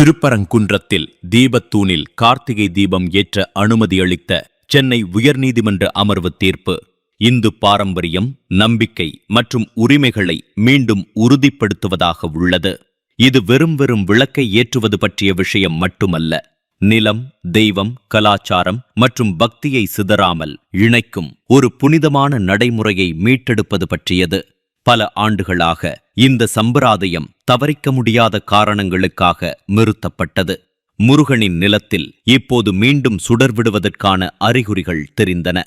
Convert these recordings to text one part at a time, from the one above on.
திருப்பரங்குன்றத்தில் தீபத்தூணில் கார்த்திகை தீபம் ஏற்ற அனுமதி அளித்த சென்னை உயர்நீதிமன்ற அமர்வு தீர்ப்பு. இந்து பாரம்பரியம் நம்பிக்கை மற்றும் உரிமைகளை மீண்டும் உறுதிப்படுத்துவதாக உள்ளது. இது வெறும் வெறும் விளக்கை ஏற்றுவது பற்றிய விஷயம் மட்டுமல்ல. நிலம் தெய்வம் கலாச்சாரம் மற்றும் பக்தியை சிதறாமல் இணைக்கும் ஒரு புனிதமான நடைமுறையை மீட்டெடுப்பது பற்றியது. பல ஆண்டுகளாக இந்த சம்பிரதாயம் தவறிக்க முடியாத காரணங்களுக்காக நிறுத்தப்பட்டது. முருகனின் நிலத்தில் இப்போது மீண்டும் சுடர்விடுவதற்கான அறிகுறிகள் தெரிந்தன.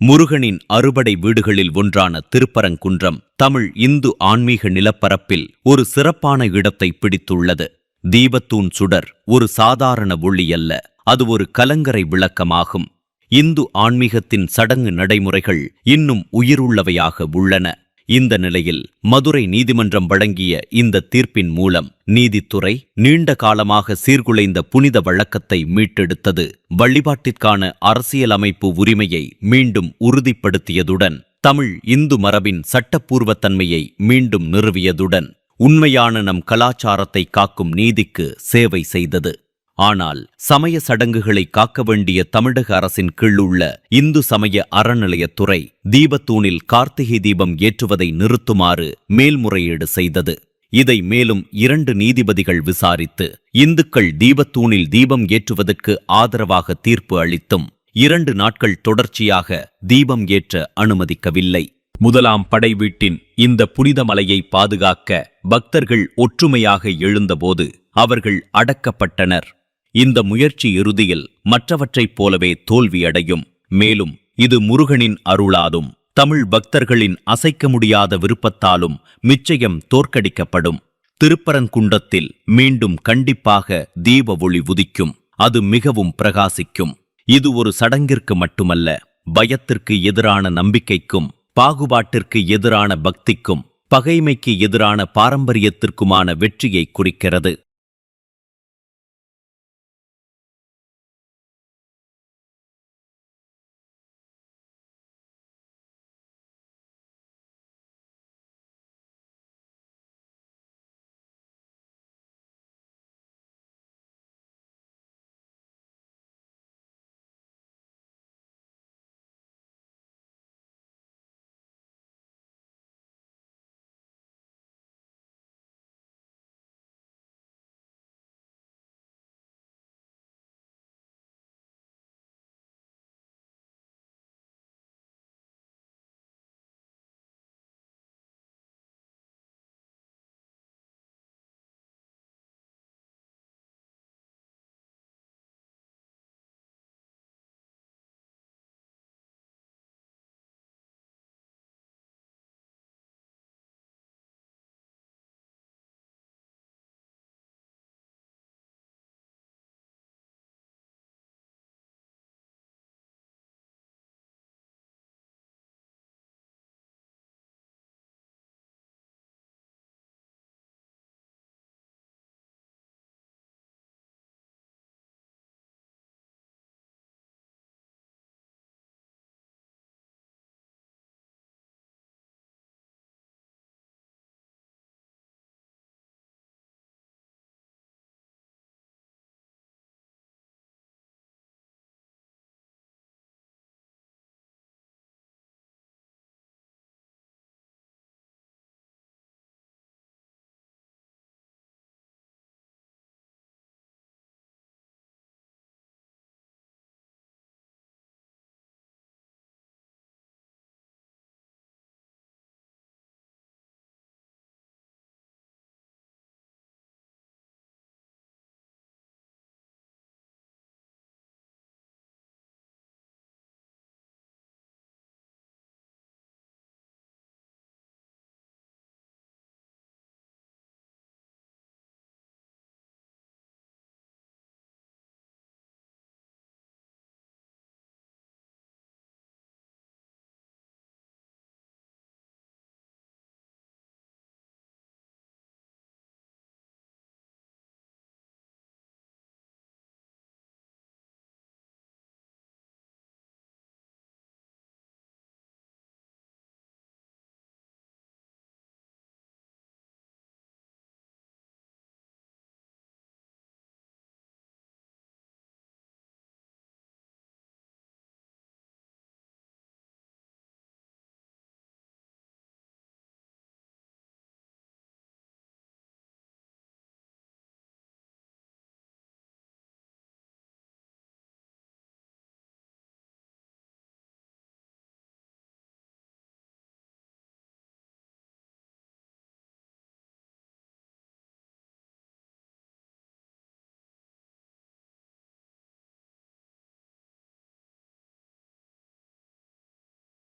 முருகனின் அறுபடை வீடுகளில் ஒன்றான திருப்பரங்குன்றம் தமிழ் இந்து ஆன்மீக நிலப்பரப்பில் ஒரு சிறப்பான இடத்தை பிடித்துள்ளது. தீபத்தூண் சுடர் ஒரு சாதாரண ஒளி அல்ல அது ஒரு கலங்கரை விளக்கமாகும். இந்து ஆன்மீகத்தின் சடங்கு நடைமுறைகள் இன்னும் உயிருள்ளவையாக உள்ளன. இந்த நிலையில் மதுரை நீதிமன்றம் வழங்கிய இந்த தீர்ப்பின் மூலம் நீதித்துறை நீண்ட காலமாக சீர்குலைந்த புனித வழக்கத்தை மீட்டெடுத்தது. வழிபாட்டிற்கான அரசியலமைப்பு உரிமையை மீண்டும் உறுதிப்படுத்தியதுடன் தமிழ் இந்து மரபின் சட்டப்பூர்வத்தன்மையை மீண்டும் நிறுவியதுடன் உண்மையான நம் கலாச்சாரத்தை காக்கும் நீதிக்கு சேவை செய்தது. ஆனால் சமய சடங்குகளை காக்க வேண்டிய தமிழக அரசின் கீழுள்ள இந்து சமய அறநிலையத்துறை தீபத்தூணில் கார்த்திகை தீபம் ஏற்றுவதை நிறுத்துமாறு மேல்முறையீடு செய்தது. இதை மேலும் இரண்டு நீதிபதிகள் விசாரித்து இந்துக்கள் தீபத்தூணில் தீபம் ஏற்றுவதற்கு ஆதரவாக தீர்ப்பு அளித்தும் இரண்டு நாட்கள் தொடர்ச்சியாக தீபம் ஏற்ற அனுமதிக்கவில்லை. முதலாம் படை வீட்டின் இந்த புனித மலையை பாதுகாக்க பக்தர்கள் ஒற்றுமையாக எழுந்தபோது அவர்கள் அடக்கப்பட்டனர். இந்த முயற்சி இறுதியில் மற்றவற்றைப் போலவே தோல்வியடையும். மேலும் இது முருகனின் அருளாதும் தமிழ் பக்தர்களின் அசைக்க முடியாத விருப்பத்தாலும் நிச்சயம் தோற்கடிக்கப்படும். திருப்பரங்குன்றத்தில் மீண்டும் கண்டிப்பாக தீப ஒளி உதிக்கும். அது மிகவும் பிரகாசிக்கும். இது ஒரு சடங்கிற்கு மட்டுமல்ல பயத்திற்கு எதிரான நம்பிக்கைக்கும் பாகுபாட்டிற்கு எதிரான பக்திக்கும் பகைமைக்கு எதிரான பாரம்பரியத்திற்குமான வெற்றியை குறிக்கிறது.